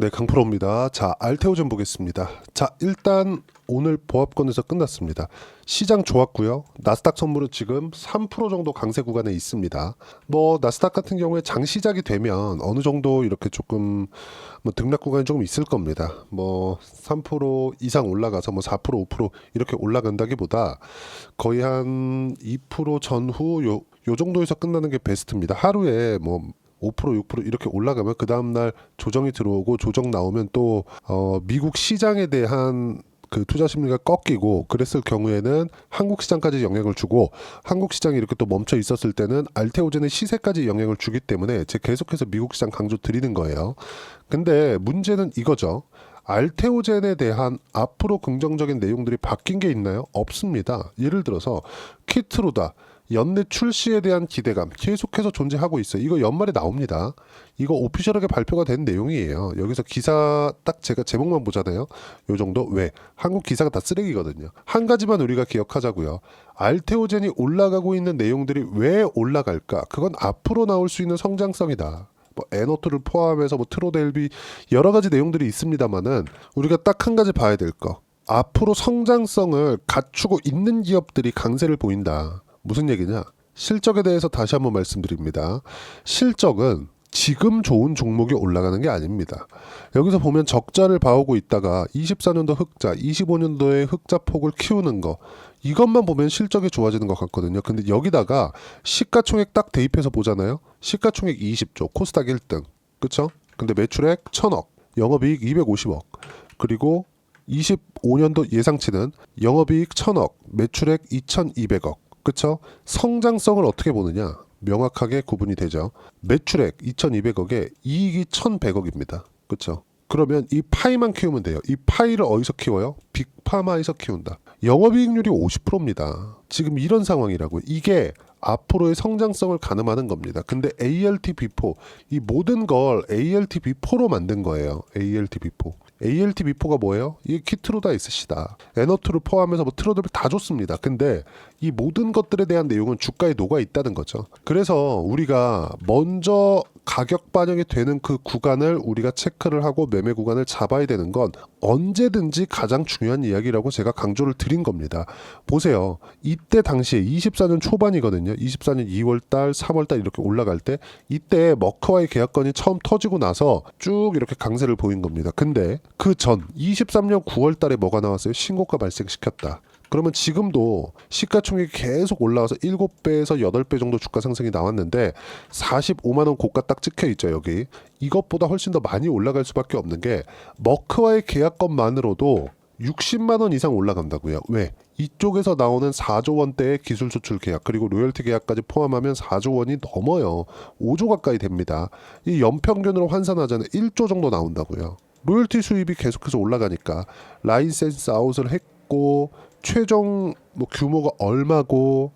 네, 강프로입니다. 자, 알테오전 보겠습니다. 자, 일단 오늘 보합권에서 끝났습니다. 시장 좋았고요. 나스닥 선물은 지금 3% 정도 강세 구간에 있습니다. 뭐 나스닥 같은 경우에 장 시작이 되면 어느 정도 이렇게 조금 뭐 등락 구간이 조금 있을 겁니다. 뭐 3% 이상 올라가서 뭐 4% 5% 이렇게 올라간다기보다 거의 한 2% 전후 요, 요 정도에서 끝나는 게 베스트입니다. 하루에 뭐 5% 6% 이렇게 올라가면 그 다음 날 조정이 들어오고 조정 나오면 또 어, 미국 시장에 대한 그 투자 심리가 꺾이고 그랬을 경우에는 한국 시장까지 영향을 주고 한국 시장이 이렇게 또 멈춰 있었을 때는 알테오젠의 시세까지 영향을 주기 때문에 제가 계속해서 미국 시장 강조 드리는 거예요. 근데 문제는 이거죠. 알테오젠에 대한 앞으로 긍정적인 내용들이 바뀐 게 있나요? 없습니다. 예를 들어서 키트로다 연내 출시에 대한 기대감 계속해서 존재하고 있어요. 이거 연말에 나옵니다. 이거 오피셜하게 발표가 된 내용이에요. 여기서 기사 딱 제가 제목만 보잖아요. 요 정도 왜 한국 기사가 다 쓰레기거든요. 한 가지만 우리가 기억하자고요. 알테오젠이 올라가고 있는 내용들이 왜 올라갈까? 그건 앞으로 나올 수 있는 성장성이다. 뭐 에노트를 포함해서 뭐 트로델비 여러 가지 내용들이 있습니다만은 우리가 딱 한 가지 봐야 될 거. 앞으로 성장성을 갖추고 있는 기업들이 강세를 보인다. 무슨 얘기냐? 실적에 대해서 다시 한번 말씀드립니다. 실적은 지금 좋은 종목이 올라가는 게 아닙니다. 여기서 보면 적자를 봐오고 있다가 24년도 흑자, 25년도에 흑자 폭을 키우는 거 이것만 보면 실적이 좋아지는 것 같거든요. 근데 여기다가 시가총액 딱 대입해서 보잖아요. 시가총액 20조, 코스닥 1등, 그쵸? 근데 매출액 1000억, 영업이익 250억, 그리고 25년도 예상치는 영업이익 1000억, 매출액 2200억. 그쵸? 성장성을 어떻게 보느냐? 명확하게 구분이 되죠. 매출액 2200억에 이익이 1100억입니다. 그쵸? 그러면 이 파이만 키우면 돼요. 이 파이를 어디서 키워요? 빅파마에서 키운다. 영업이익률이 50%입니다. 지금 이런 상황이라고. 이게 앞으로의 성장성을 가늠하는 겁니다. 근데 ALT B4 이 모든 걸 ALT B4로 만든 거예요. ALT B4. ALT B4가 뭐예요? 이게 키트로 다 있으시다. 에너트를 포함해서 뭐 트로들 다 좋습니다. 근데 이 모든 것들에 대한 내용은 주가에 녹아 있다는 거죠. 그래서 우리가 먼저 가격 반영이 되는 그 구간을 우리가 체크를 하고 매매 구간을 잡아야 되는 건 언제든지 가장 중요한 이야기라고 제가 강조를 드린 겁니다. 보세요. 이때 당시에 24년 초반이거든요. 24년 2월 달, 3월 달 이렇게 올라갈 때 이때 머크와의 계약건이 처음 터지고 나서 쭉 이렇게 강세를 보인 겁니다. 근데 그 전 23년 9월 달에 뭐가 나왔어요? 신고가 발생시켰다. 그러면 지금도 시가총액이 계속 올라와서 7배에서 8배 정도 주가 상승이 나왔는데 45만 원 고가 딱 찍혀 있죠, 여기. 이것보다 훨씬 더 많이 올라갈 수밖에 없는 게 머크와의 계약건만으로도 60만 원 이상 올라간다고요. 왜? 이쪽에서 나오는 4조 원대의 기술 수출 계약 그리고 로열티 계약까지 포함하면 4조 원이 넘어요. 5조 가까이 됩니다. 이 연평균으로 환산하자면 1조 정도 나온다고요. 로열티 수입이 계속해서 올라가니까 라이센스 아웃을 했고 최종 뭐 규모가 얼마고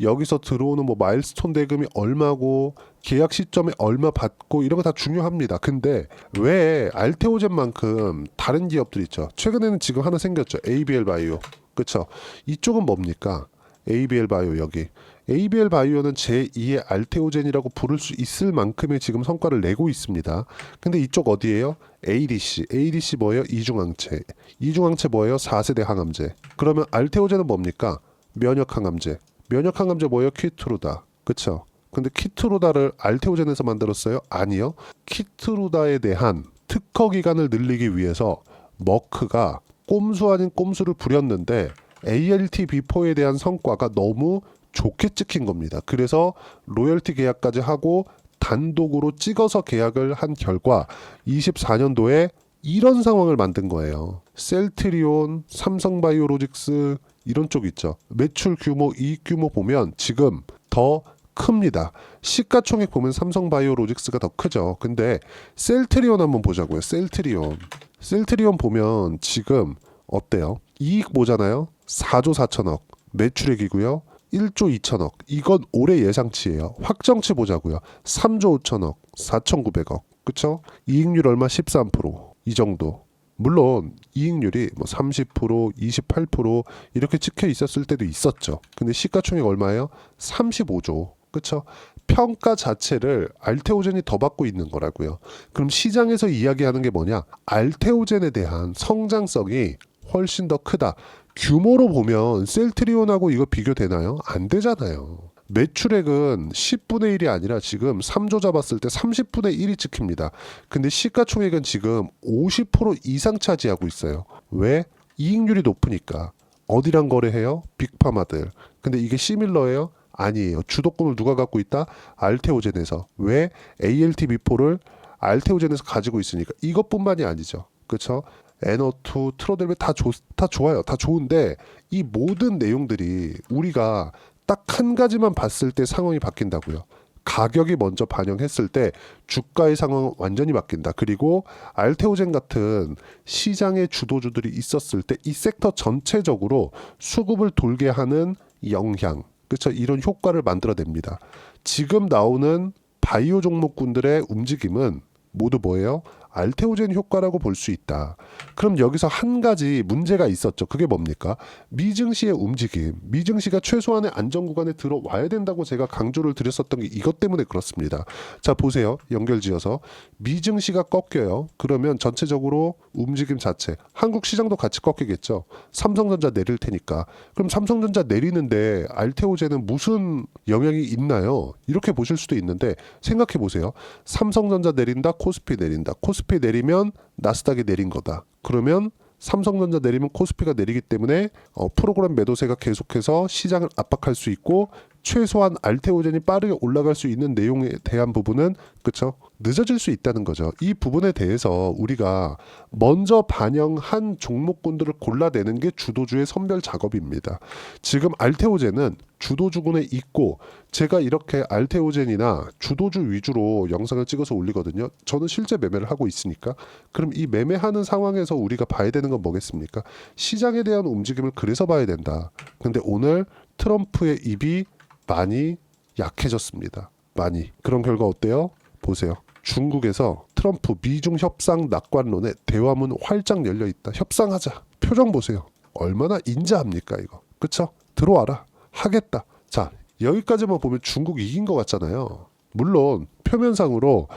여기서 들어오는 뭐 마일스톤 대금이 얼마고 계약 시점에 얼마 받고 이런 거 다 중요합니다. 근데 왜 알테오젠만큼 다른 기업들 있죠. 최근에는 지금 하나 생겼죠. ABL 바이오. 그쵸? 이쪽은 뭡니까? ABL 바이오 여기. ABL 바이오는 제2의 알테오젠이라고 부를 수 있을 만큼의 지금 성과를 내고 있습니다. 근데 이쪽 어디예요? ADC. ADC 뭐예요? 이중항체. 이중항체 뭐예요? 4세대 항암제. 그러면 알테오젠은 뭡니까? 면역 항암제. 면역 항암제 뭐예요? 키트루다. 그쵸? 근데 키트루다를 알테오젠에서 만들었어요? 아니요. 키트루다에 대한 특허 기간을 늘리기 위해서 머크가 꼼수 아닌 꼼수를 부렸는데 ALT B4에 대한 성과가 너무 좋게 찍힌 겁니다. 그래서 로열티 계약까지 하고 단독으로 찍어서 계약을 한 결과 24년도에 이런 상황을 만든 거예요. 셀트리온, 삼성바이오로직스 이런 쪽 있죠. 매출 규모, 이익 규모 보면 지금 더 큽니다. 시가총액 보면 삼성바이오로직스가 더 크죠. 근데 셀트리온 한번 보자고요. 셀트리온. 셀트리온 보면 지금 어때요? 이익 보잖아요. 4조 4천억. 매출액이고요. 1조 2천억. 이건 올해 예상치예요. 확정치 보자고요. 3조 5천억. 4,900억. 그쵸? 이익률 얼마? 13%. 이 정도. 물론 이익률이 뭐 30%, 28% 이렇게 찍혀 있었을 때도 있었죠. 근데 시가총액 얼마예요? 35조. 그쵸? 평가 자체를 알테오젠이 더 받고 있는 거라고요. 그럼 시장에서 이야기하는 게 뭐냐? 알테오젠에 대한 성장성이 훨씬 더 크다. 규모로 보면 셀트리온하고 이거 비교되나요? 안 되잖아요. 매출액은 10분의 1이 아니라 지금 3조 잡았을 때 30분의 1이 찍힙니다. 근데 시가총액은 지금 50% 이상 차지하고 있어요. 왜? 이익률이 높으니까. 어디랑 거래해요? 빅파마들. 근데 이게 시밀러예요? 아니에요. 주도권을 누가 갖고 있다? 알테오젠에서. 왜? ALT 미포를 알테오젠에서 가지고 있으니까. 이것뿐만이 아니죠. 그렇죠? 에너2, 트로델베 다, 좋, 다 좋아요. 다 좋은데 이 모든 내용들이 우리가 딱 한 가지만 봤을 때 상황이 바뀐다고요. 가격이 먼저 반영했을 때 주가의 상황은 완전히 바뀐다. 그리고 알테오젠 같은 시장의 주도주들이 있었을 때 이 섹터 전체적으로 수급을 돌게 하는 영향, 그렇죠? 이런 효과를 만들어냅니다. 지금 나오는 바이오 종목군들의 움직임은 모두 뭐예요? 알테오젠 효과라고 볼 수 있다. 그럼 여기서 한 가지 문제가 있었죠. 그게 뭡니까? 미증시의 움직임. 미증시가 최소한의 안정 구간에 들어와야 된다고 제가 강조를 드렸었던 게 이것 때문에 그렇습니다. 자, 보세요. 연결지어서 미증시가 꺾여요. 그러면 전체적으로 움직임 자체 한국 시장도 같이 꺾이겠죠. 삼성전자 내릴 테니까. 그럼 삼성전자 내리는데 알테오젠은 무슨 영향이 있나요? 이렇게 보실 수도 있는데 생각해 보세요. 삼성전자 내린다, 코스피 내린다. 코스피 내리면 나스닥이 내린 거다. 그러면 삼성전자 내리면 코스피가 내리기 때문에 어, 프로그램 매도세가 계속해서 시장을 압박할 수 있고 최소한 알테오젠이 빠르게 올라갈 수 있는 내용에 대한 부분은 그쵸 늦어질 수 있다는 거죠. 이 부분에 대해서 우리가 먼저 반영한 종목군들을 골라내는 게 주도주의 선별 작업입니다. 지금 알테오젠은 주도주군에 있고 제가 이렇게 알테오젠이나 주도주 위주로 영상을 찍어서 올리거든요. 저는 실제 매매를 하고 있으니까 그럼 이 매매하는 상황에서 우리가 봐야 되는 건 뭐겠습니까? 시장에 대한 움직임을 그래서 봐야 된다. 근데 오늘 트럼프의 입이 많이 약해졌습니다. 많이. 그런 결과 어때요? 보세요. 중국에서 트럼프 미중 협상 낙관론에 대화문 활짝 열려 있다. 협상하자. 표정 보세요. 얼마나 인자합니까 이거. 그쵸? 들어와라. 하겠다. 자 여기까지만 보면 중국 이긴 것 같잖아요. 물론 표면상으로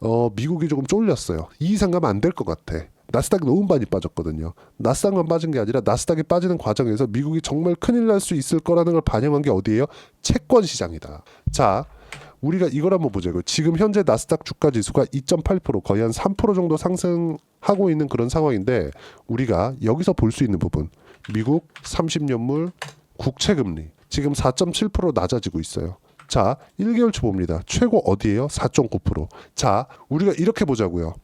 어, 미국이 조금 쫄렸어요. 이 이상 가면 안 될 것 같아. 나스닥이 너무 많이 빠졌거든요. 나스닥만 빠진 게 아니라 나스닥이 빠지는 과정에서 미국이 정말 큰일 날 수 있을 거라는 걸 반영한 게 어디예요? 채권 시장이다. 자, 우리가 이걸 한번 보자고요. 지금 현재 나스닥 주가 지수가 2.8% 거의 한 3% 정도 상승하고 있는 그런 상황인데 우리가 여기서 볼 수 있는 부분 미국 30년물 국채 금리 지금 4.7% 낮아지고 있어요. 자, 1개월치 봅니다. 최고 어디예요? 4.9%. 자, 우리가 이렇게 보자고요.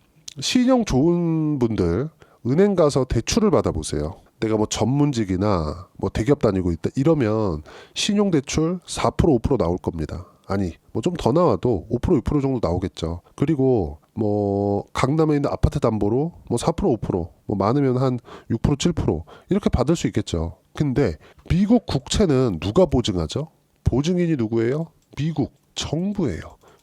신용 좋은 분들 은행 가서 대출을 받아 보세요. 내가 뭐 전문직이나 뭐 대기업 다니고 있다 이러면 신용 대출 4% 5% 나올 겁니다. 아니 뭐 좀 더 나와도 5% 6% 정도 나오겠죠. 그리고 뭐 강남에 있는 아파트 담보로 뭐 4% 5%뭐 많으면 한 6% 7% 이렇게 받을 수 있겠죠. 근데 미국 국채는 누가 보증하죠? 보증인이 누구예요? 미국 정부예요.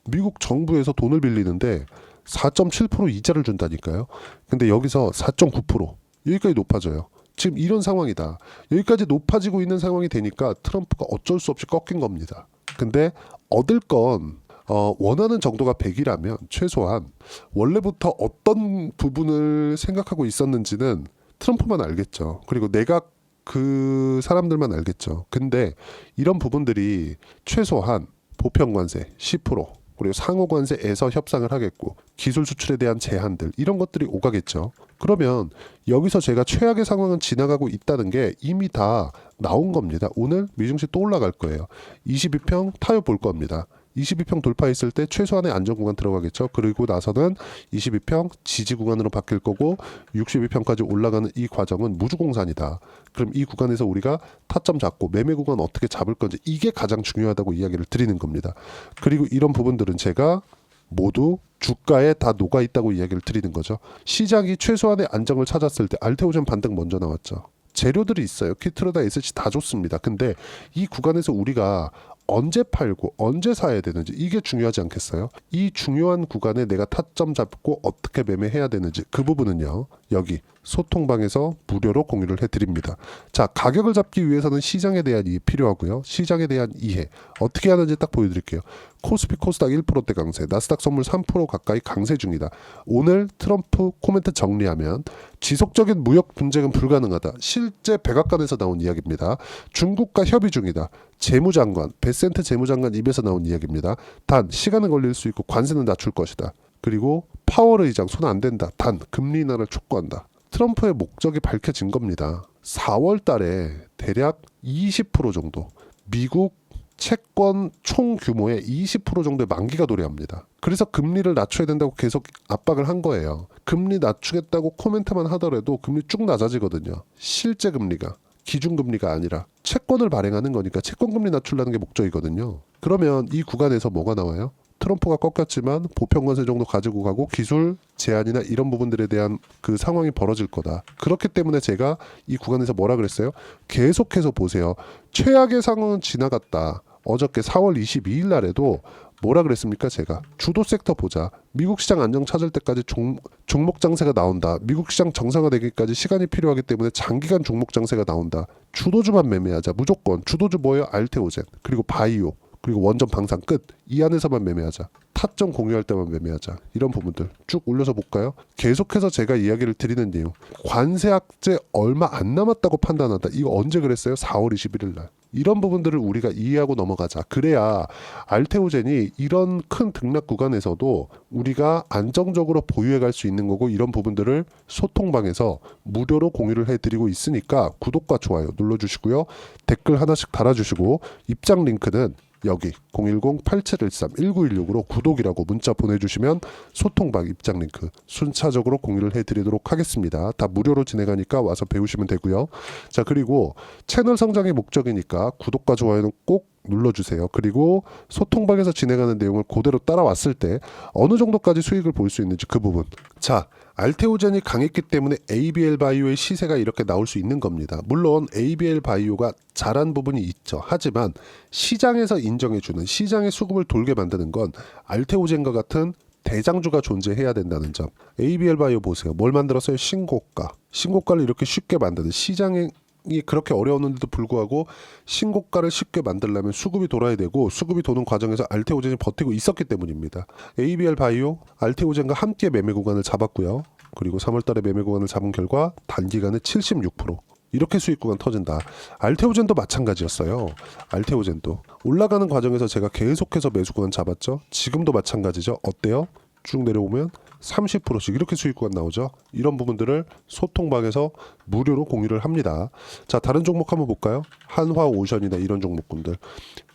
미국 정부에서 돈을 빌리는데 4.7% 이자를 준다니까요. 근데 여기서 4.9% 여기까지 높아져요. 지금 이런 상황이다. 여기까지 높아지고 있는 상황이 되니까 트럼프가 어쩔 수 없이 꺾인 겁니다. 근데 얻을 건 어, 원하는 정도가 100이라면 최소한 원래부터 어떤 부분을 생각하고 있었는지는 트럼프만 알겠죠. 그리고 내가 그 사람들만 알겠죠. 근데 이런 부분들이 최소한 보편관세 10% 그리고 상호관세에서 협상을 하겠고 기술 수출에 대한 제한들 이런 것들이 오가겠죠. 그러면 여기서 제가 최악의 상황은 지나가고 있다는 게 이미 다 나온 겁니다. 오늘 미증시 또 올라갈 거예요. 22평 타협 볼 겁니다. 22평 돌파했을 때 최소한의 안전 구간 들어가겠죠. 그리고 나서는 22평 지지 구간으로 바뀔 거고 62평까지 올라가는 이 과정은 무주공산이다. 그럼 이 구간에서 우리가 타점 잡고 매매 구간 어떻게 잡을 건지 이게 가장 중요하다고 이야기를 드리는 겁니다. 그리고 이런 부분들은 제가 모두 주가에 다 녹아 있다고 이야기를 드리는 거죠. 시장이 최소한의 안정을 찾았을 때 알테오젠 반등 먼저 나왔죠. 재료들이 있어요. 키트로다 SC 다 좋습니다. 근데 이 구간에서 우리가 언제 팔고 언제 사야 되는지 이게 중요하지 않겠어요? 이 중요한 구간에 내가 타점 잡고 어떻게 매매해야 되는지 그 부분은요. 여기 소통방에서 무료로 공유를 해드립니다. 자 가격을 잡기 위해서는 시장에 대한 이해 필요하고요. 시장에 대한 이해 어떻게 하는지 딱 보여드릴게요. 코스피 코스닥 1%대 강세, 나스닥 선물 3% 가까이 강세 중이다. 오늘 트럼프 코멘트 정리하면 지속적인 무역 분쟁은 불가능하다. 실제 백악관에서 나온 이야기입니다. 중국과 협의 중이다. 재무장관, 베센트 재무장관 입에서 나온 이야기입니다. 단 시간은 걸릴 수 있고 관세는 낮출 것이다. 그리고 파월 의장 손 안 된다. 단 금리 인하를 촉구한다. 트럼프의 목적이 밝혀진 겁니다. 4월 달에 대략 20% 정도 미국 채권 총 규모의 20% 정도의 만기가 도래합니다. 그래서 금리를 낮춰야 된다고 계속 압박을 한 거예요. 금리 낮추겠다고 코멘트만 하더라도 금리 쭉 낮아지거든요. 실제 금리가 기준금리가 아니라 채권을 발행하는 거니까 채권 금리 낮추려는 게 목적이거든요. 그러면 이 구간에서 뭐가 나와요? 트럼프가 꺾였지만 보편 관세 정도 가지고 가고 기술 제한이나 이런 부분들에 대한 그 상황이 벌어질 거다. 그렇기 때문에 제가 이 구간에서 뭐라 그랬어요? 계속해서 보세요. 최악의 상황은 지나갔다. 어저께 4월 22일 날에도 뭐라 그랬습니까? 제가 주도 섹터 보자. 미국 시장 안정 찾을 때까지 종, 종목 장세가 나온다. 미국 시장 정상화되기까지 시간이 필요하기 때문에 장기간 종목 장세가 나온다. 주도주만 매매하자. 무조건 주도주 뭐예요? 알테오젠 그리고 바이오 그리고 원전 방산 끝. 이 안에서만 매매하자. 타점 공유할 때만 매매하자. 이런 부분들 쭉 올려서 볼까요? 계속해서 제가 이야기를 드리는 내용. 관세 악재 얼마 안 남았다고 판단한다. 이거 언제 그랬어요? 4월 21일 날. 이런 부분들을 우리가 이해하고 넘어가자. 그래야 알테오젠이 이런 큰 등락 구간에서도 우리가 안정적으로 보유해 갈 수 있는 거고 이런 부분들을 소통방에서 무료로 공유를 해드리고 있으니까 구독과 좋아요 눌러주시고요. 댓글 하나씩 달아주시고 입장 링크는 여기 010-8713-1916으로 구독이라고 문자 보내주시면 소통방 입장 링크 순차적으로 공유를 해드리도록 하겠습니다. 다 무료로 진행하니까 와서 배우시면 되고요. 자 그리고 채널 성장의 목적이니까 구독과 좋아요는 꼭 눌러주세요. 그리고 소통방에서 진행하는 내용을 그대로 따라왔을 때 어느 정도까지 수익을 볼 수 있는지 그 부분. 자, 알테오젠이 강했기 때문에 ABL 바이오의 시세가 이렇게 나올 수 있는 겁니다. 물론 ABL 바이오가 잘한 부분이 있죠. 하지만 시장에서 인정해주는 시장의 수급을 돌게 만드는 건 알테오젠과 같은 대장주가 존재해야 된다는 점. ABL 바이오 보세요. 뭘 만들었어요? 신고가. 신고가를 이렇게 쉽게 만드는 시장 이 그렇게 어려웠는데도 불구하고 신고가를 쉽게 만들려면 수급이 돌아야 되고 수급이 도는 과정에서 알테오젠이 버티고 있었기 때문입니다. ABL 바이오 알테오젠과 함께 매매 구간을 잡았고요. 그리고 3월달에 매매 구간을 잡은 결과 단기간에 76% 이렇게 수익 구간 터진다. 알테오젠도 마찬가지였어요. 알테오젠도 올라가는 과정에서 제가 계속해서 매수 구간 잡았죠. 지금도 마찬가지죠. 어때요? 쭉 내려오면 30%씩 이렇게 수익 구간 나오죠. 이런 부분들을 소통방에서 무료로 공유를 합니다. 자, 다른 종목 한번 볼까요? 한화 오션이나 이런 종목군들.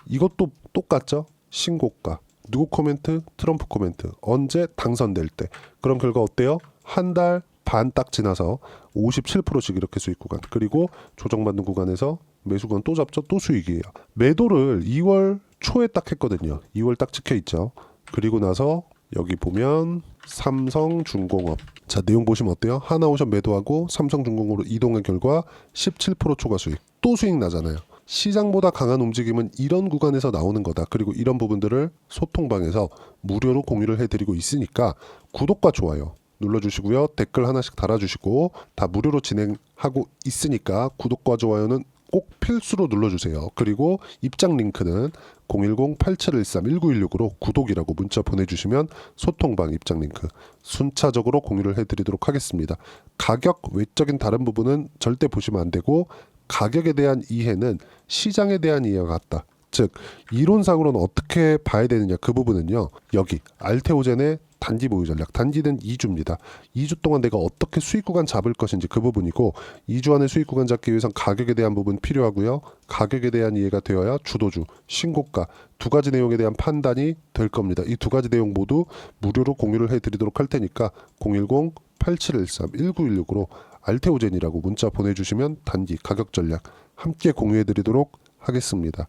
이것도 똑같죠? 신고가. 누구 코멘트? 트럼프 코멘트. 언제 당선될 때. 그럼 결과 어때요? 한 달 반 딱 지나서 57%씩 이렇게 수익 구간. 그리고 조정받는 구간에서 매수 구간 또 잡죠? 또 수익이에요. 매도를 2월 초에 딱 했거든요. 2월 딱 찍혀 있죠. 그리고 나서 여기 보면 삼성중공업 자 내용 보시면 어때요? 하나오션 매도하고 삼성중공업으로 이동한 결과 17% 초과 수익 또 수익 나잖아요. 시장보다 강한 움직임은 이런 구간에서 나오는 거다. 그리고 이런 부분들을 소통방에서 무료로 공유를 해드리고 있으니까 구독과 좋아요 눌러주시고요. 댓글 하나씩 달아주시고 다 무료로 진행하고 있으니까 구독과 좋아요는 꼭 필수로 눌러주세요. 그리고 입장 링크는 010-8713-1916으로 구독이라고 문자 보내주시면 소통방 입장 링크 순차적으로 공유를 해드리도록 하겠습니다. 가격 외적인 다른 부분은 절대 보시면 안 되고 가격에 대한 이해는 시장에 대한 이해와 같다. 즉 이론상으로는 어떻게 봐야 되느냐 그 부분은요. 여기 알테오젠의 단기 보유 전략 단기는 2주입니다. 2주 동안 내가 어떻게 수익 구간 잡을 것인지 그 부분이고 2주 안에 수익 구간 잡기 위해선 가격에 대한 부분 필요하고요. 가격에 대한 이해가 되어야 주도주 신고가 두 가지 내용에 대한 판단이 될 겁니다. 이 두 가지 내용 모두 무료로 공유를 해드리도록 할 테니까 010 8713-1916으로 알테오젠이라고 문자 보내주시면 단기 가격 전략 함께 공유해드리도록 하겠습니다.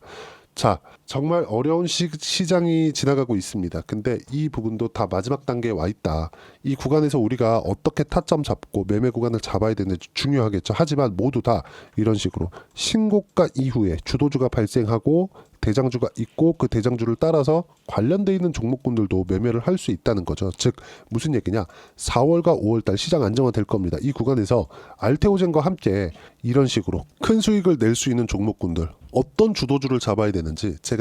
자, 정말 어려운 시, 시장이 지나가고 있습니다. 근데 이 부분도 다 마지막 단계에 와 있다. 이 구간에서 우리가 어떻게 타점 잡고 매매 구간을 잡아야 되는지 중요하겠죠. 하지만 모두 다 이런 식으로 신고가 이후에 주도주가 발생하고 대장주가 있고 그 대장주를 따라서 관련돼 있는 종목군들도 매매를 할 수 있다는 거죠. 즉 무슨 얘기냐? 4월과 5월 달 시장 안정화 될 겁니다. 이 구간에서 알테오젠과 함께 이런 식으로 큰 수익을 낼 수 있는 종목군들 어떤 주도주를 잡아야 되는지 제가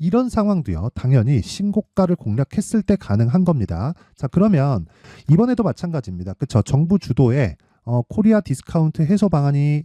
이런 상황도요 당연히 신고가를 공략했을 때 가능한 겁니다. 자 그러면 이번에도 마찬가지입니다. 그쵸 정부 주도의 어, 코리아 디스카운트 해소 방안이